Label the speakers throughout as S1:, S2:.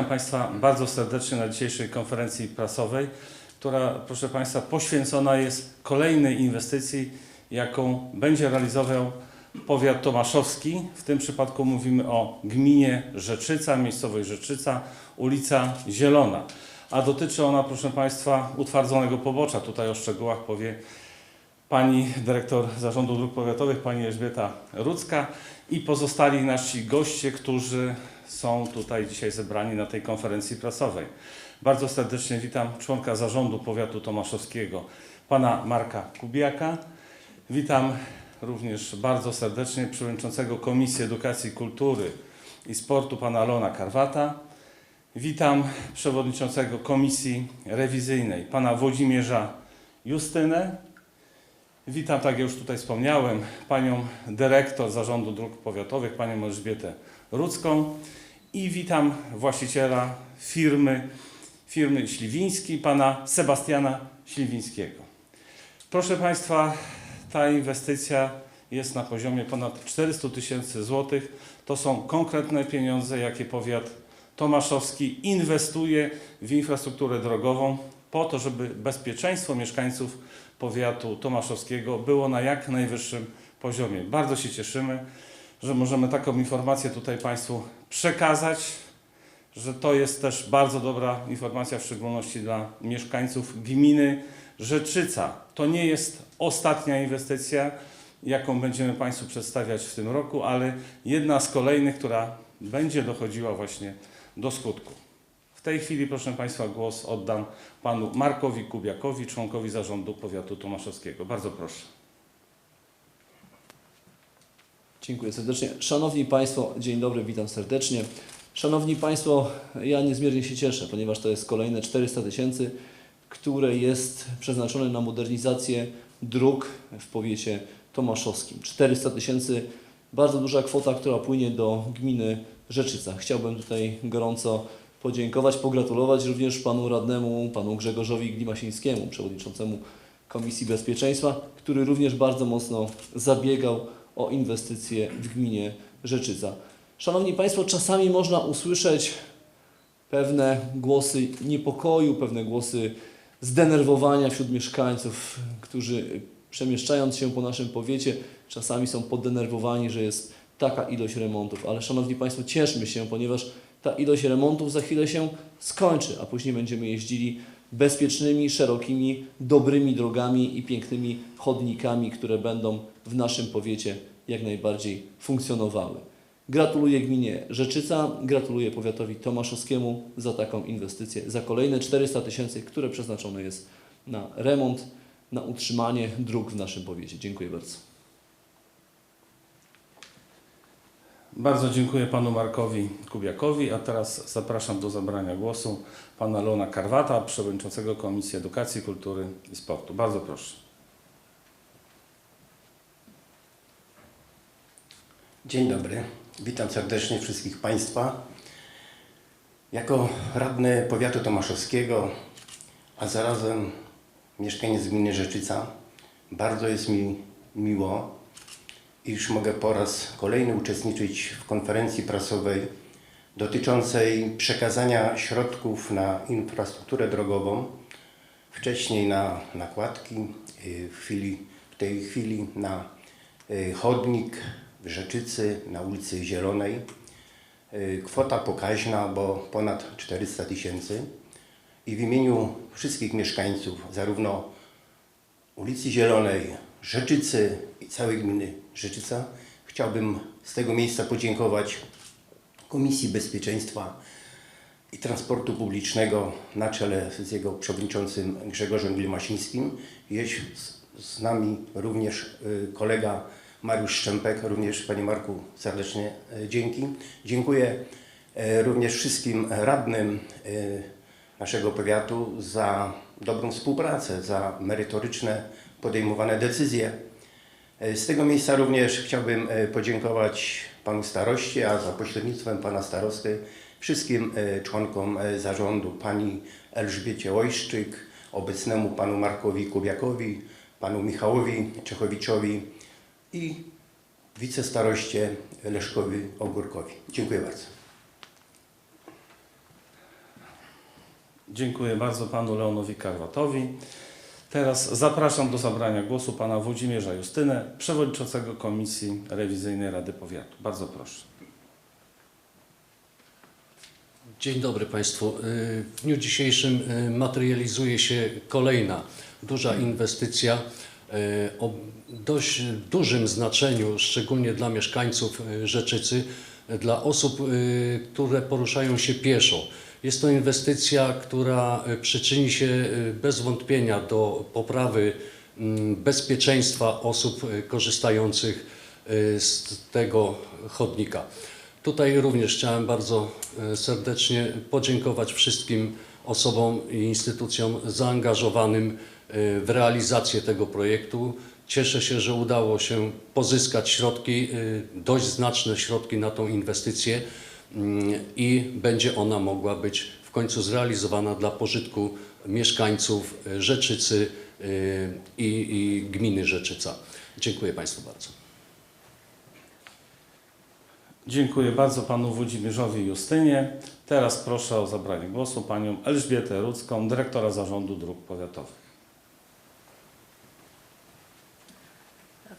S1: Witam Państwa bardzo serdecznie na dzisiejszej konferencji prasowej, która, proszę Państwa, poświęcona jest kolejnej inwestycji, jaką będzie realizował powiat tomaszowski. W tym przypadku mówimy o gminie Rzeczyca, miejscowość Rzeczyca, ulica Zielona. A dotyczy ona, proszę Państwa, utwardzonego pobocza. Tutaj o szczegółach powie pani dyrektor Zarządu Dróg Powiatowych, pani Elżbieta Rudzka i pozostali nasi goście, którzy są tutaj dzisiaj zebrani na tej konferencji prasowej. Bardzo serdecznie witam członka Zarządu Powiatu Tomaszowskiego, pana Marka Kubiaka. Witam również bardzo serdecznie przewodniczącego Komisji Edukacji, Kultury i Sportu, pana Lona Karwata. Witam przewodniczącego Komisji Rewizyjnej, pana Włodzimierza Justynę. Witam, tak jak już tutaj wspomniałem, panią dyrektor Zarządu Dróg Powiatowych, panią Elżbietę Rudzką i witam właściciela firmy, firmy Śliwiński, pana Sebastiana Śliwińskiego. Proszę Państwa, ta inwestycja jest na poziomie ponad 400 tysięcy złotych. To są konkretne pieniądze, jakie powiat tomaszowski inwestuje w infrastrukturę drogową po to, żeby bezpieczeństwo mieszkańców powiatu tomaszowskiego było na jak najwyższym poziomie. Bardzo się cieszymy, że możemy taką informację tutaj Państwu przekazać, że to jest też bardzo dobra informacja, w szczególności dla mieszkańców gminy Rzeczyca. To nie jest ostatnia inwestycja, jaką będziemy Państwu przedstawiać w tym roku, ale jedna z kolejnych, która będzie dochodziła właśnie do skutku. W tej chwili, proszę Państwa, głos oddam panu Markowi Kubiakowi, członkowi zarządu powiatu tomaszowskiego. Bardzo proszę.
S2: Dziękuję serdecznie. Szanowni Państwo, dzień dobry, witam serdecznie. Szanowni Państwo, ja niezmiernie się cieszę, ponieważ to jest kolejne 400 tysięcy, które jest przeznaczone na modernizację dróg w powiecie tomaszowskim. 400 tysięcy, bardzo duża kwota, która płynie do gminy Rzeczyca. Chciałbym tutaj gorąco podziękować, pogratulować również panu radnemu, panu Grzegorzowi Glimasińskiemu, przewodniczącemu Komisji Bezpieczeństwa, który również bardzo mocno zabiegał o inwestycje w gminie Rzeczyca. Szanowni Państwo, czasami można usłyszeć pewne głosy niepokoju, pewne głosy zdenerwowania wśród mieszkańców, którzy przemieszczając się po naszym powiecie, czasami są poddenerwowani, że jest taka ilość remontów. Ale Szanowni Państwo, cieszmy się, ponieważ ta ilość remontów za chwilę się skończy, a później będziemy jeździli bezpiecznymi, szerokimi, dobrymi drogami i pięknymi chodnikami, które będą w naszym powiecie jak najbardziej funkcjonowały. Gratuluję gminie Rzeczyca, gratuluję powiatowi tomaszowskiemu za taką inwestycję, za kolejne 400 tysięcy, które przeznaczone jest na remont, na utrzymanie dróg w naszym powiecie. Dziękuję bardzo.
S1: Bardzo dziękuję panu Markowi Kubiakowi, a teraz zapraszam do zabrania głosu pana Lona Karwata, przewodniczącego Komisji Edukacji, Kultury i Sportu. Bardzo proszę.
S3: Dzień dobry, witam serdecznie wszystkich Państwa. Jako radny powiatu tomaszowskiego, a zarazem mieszkaniec gminy Rzeczyca, bardzo jest mi miło, iż mogę po raz kolejny uczestniczyć w konferencji prasowej dotyczącej przekazania środków na infrastrukturę drogową, wcześniej na nakładki, y, w, chwili, w tej chwili na y, chodnik w Rzeczycy na ulicy Zielonej. Y, Kwota pokaźna, bo ponad 400 tysięcy. I w imieniu wszystkich mieszkańców, zarówno ulicy Zielonej, Rzeczycy i całej gminy Rzeczyca, chciałbym z tego miejsca podziękować Komisji Bezpieczeństwa i Transportu Publicznego na czele z jego przewodniczącym Grzegorzem Glimasińskim. Jest z, nami również y, kolega Mariusz Szczępek, również Panie Marku serdecznie y, dzięki. Dziękuję y, również wszystkim radnym naszego powiatu za dobrą współpracę, za merytoryczne podejmowane decyzje. E, Z tego miejsca również chciałbym e, podziękować panu staroście, a za pośrednictwem pana starosty wszystkim e, członkom zarządu, pani Elżbiecie Ojszczyk, obecnemu panu Markowi Kubiakowi, panu Michałowi Czechowiczowi i wicestaroście Leszkowi Ogórkowi. Dziękuję bardzo.
S1: Dziękuję bardzo panu Leonowi Karwatowi. Teraz zapraszam do zabrania głosu pana Włodzimierza Justynę, przewodniczącego Komisji Rewizyjnej Rady Powiatu. Bardzo proszę.
S4: Dzień dobry Państwu. Y, W dniu dzisiejszym y, materializuje się kolejna duża inwestycja y, o dość dużym znaczeniu, szczególnie dla mieszkańców Rzeczycy, dla osób, które poruszają się pieszo. Jest to inwestycja, która y, przyczyni się y, bez wątpienia do poprawy mm, bezpieczeństwa osób y, korzystających z tego chodnika. Tutaj również chciałem bardzo serdecznie podziękować wszystkim osobom i instytucjom zaangażowanym w realizację tego projektu. Cieszę się, że udało się pozyskać środki, dość znaczne środki na tą inwestycję i będzie ona mogła być w końcu zrealizowana dla pożytku mieszkańców Rzeczycy e, i, i gminy Rzeczyca. Dziękuję Państwu bardzo.
S1: Dziękuję bardzo panu Włodzimierzowi Justynie. Teraz proszę o zabranie głosu panią Elżbietę Rudzką, dyrektora Zarządu Dróg Powiatowych.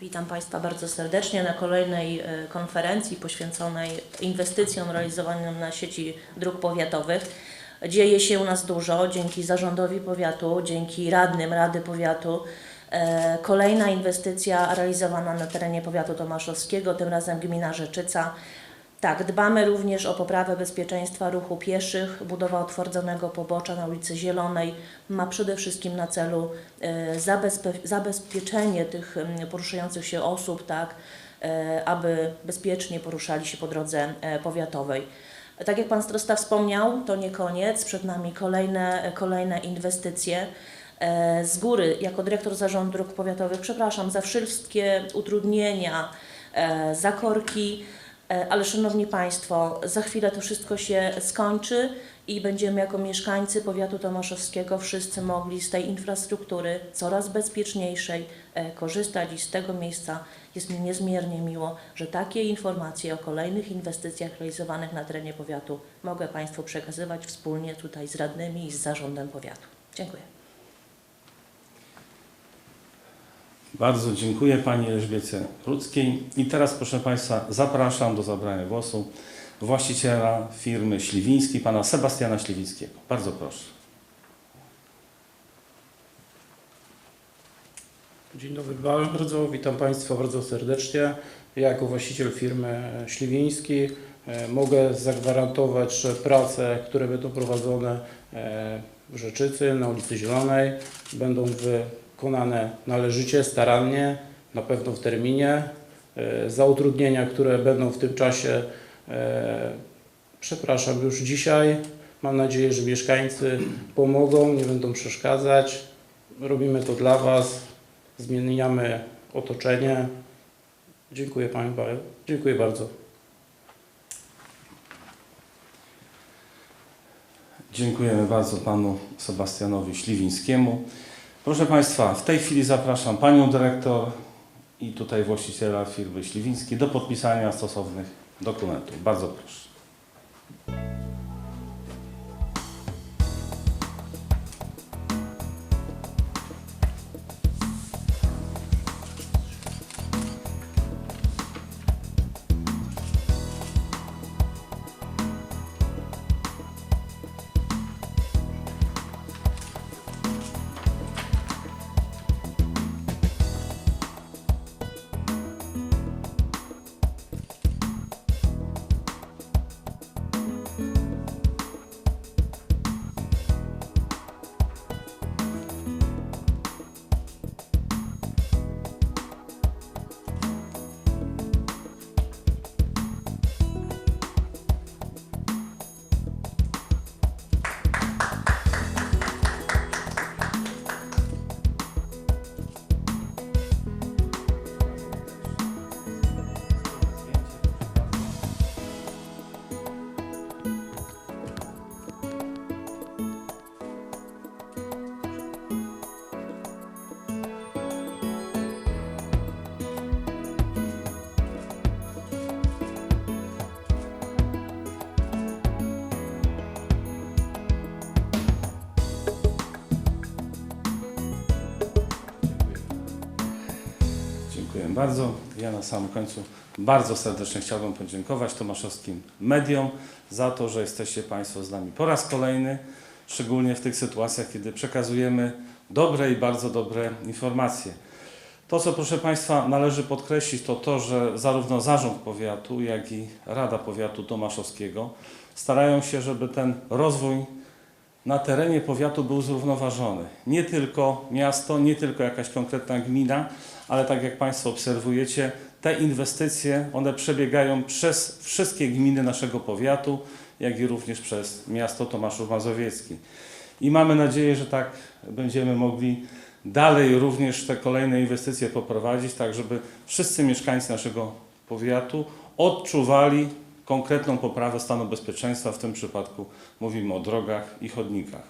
S5: Witam Państwa bardzo serdecznie na kolejnej e, konferencji poświęconej inwestycjom realizowanym na sieci dróg powiatowych. Dzieje się u nas dużo dzięki zarządowi powiatu, dzięki radnym Rady Powiatu. E, Kolejna inwestycja realizowana na terenie powiatu tomaszowskiego, tym razem gmina Rzeczyca. Tak, dbamy również o poprawę bezpieczeństwa ruchu pieszych. Budowa otwardzonego pobocza na ulicy Zielonej ma przede wszystkim na celu e, zabezpie- zabezpieczenie tych em, poruszających się osób, tak, e, aby bezpiecznie poruszali się po drodze e, powiatowej. Tak jak Pan Starosta wspomniał, to nie koniec, przed nami kolejne, kolejne inwestycje. Z góry, jako dyrektor Zarządu Dróg Powiatowych, przepraszam za wszystkie utrudnienia, zakorki, Ale Szanowni Państwo, za chwilę to wszystko się skończy i będziemy jako mieszkańcy powiatu tomaszowskiego wszyscy mogli z tej infrastruktury coraz bezpieczniejszej e, korzystać i z tego miejsca jest mi niezmiernie miło, że takie informacje o kolejnych inwestycjach realizowanych na terenie powiatu mogę Państwu przekazywać wspólnie tutaj z radnymi i z zarządem powiatu. Dziękuję.
S1: Bardzo dziękuję Pani Elżbiecie Rudzkiej. I teraz, proszę Państwa, zapraszam do zabrania głosu właściciela firmy Śliwiński, Pana Sebastiana Śliwińskiego. Bardzo proszę.
S6: Dzień dobry bardzo, witam Państwa bardzo serdecznie. Ja jako właściciel firmy Śliwiński e, mogę zagwarantować, że prace, które będą prowadzone e, w Rzeczycy na ulicy Zielonej będą wykonane należycie, starannie, na pewno w terminie. E, Za utrudnienia, które będą w tym czasie, e, przepraszam już dzisiaj. Mam nadzieję, że mieszkańcy pomogą, nie będą przeszkadzać. Robimy to dla Was, zmieniamy otoczenie. Dziękuję Panie. Dziękuję bardzo.
S1: Dziękujemy bardzo Panu Sebastianowi Śliwińskiemu. Proszę Państwa, w tej chwili zapraszam Panią Dyrektor i tutaj właściciela firmy Śliwiński do podpisania stosownych dokumentów. Bardzo proszę. Bardzo. Ja na samym końcu bardzo serdecznie chciałbym podziękować tomaszowskim mediom za to, że jesteście Państwo z nami po raz kolejny, szczególnie w tych sytuacjach, kiedy przekazujemy dobre i bardzo dobre informacje. To, co proszę Państwa należy podkreślić, to to, że zarówno Zarząd Powiatu, jak i Rada Powiatu Tomaszowskiego starają się, żeby ten rozwój na terenie powiatu był zrównoważony. Nie tylko miasto, nie tylko jakaś konkretna gmina, ale tak jak Państwo obserwujecie, te inwestycje, one przebiegają przez wszystkie gminy naszego powiatu, jak i również przez miasto Tomaszów Mazowiecki. I mamy nadzieję, że tak będziemy mogli dalej również te kolejne inwestycje poprowadzić, tak żeby wszyscy mieszkańcy naszego powiatu odczuwali konkretną poprawę stanu bezpieczeństwa. W tym przypadku mówimy o drogach i chodnikach.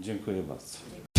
S1: Dziękuję bardzo.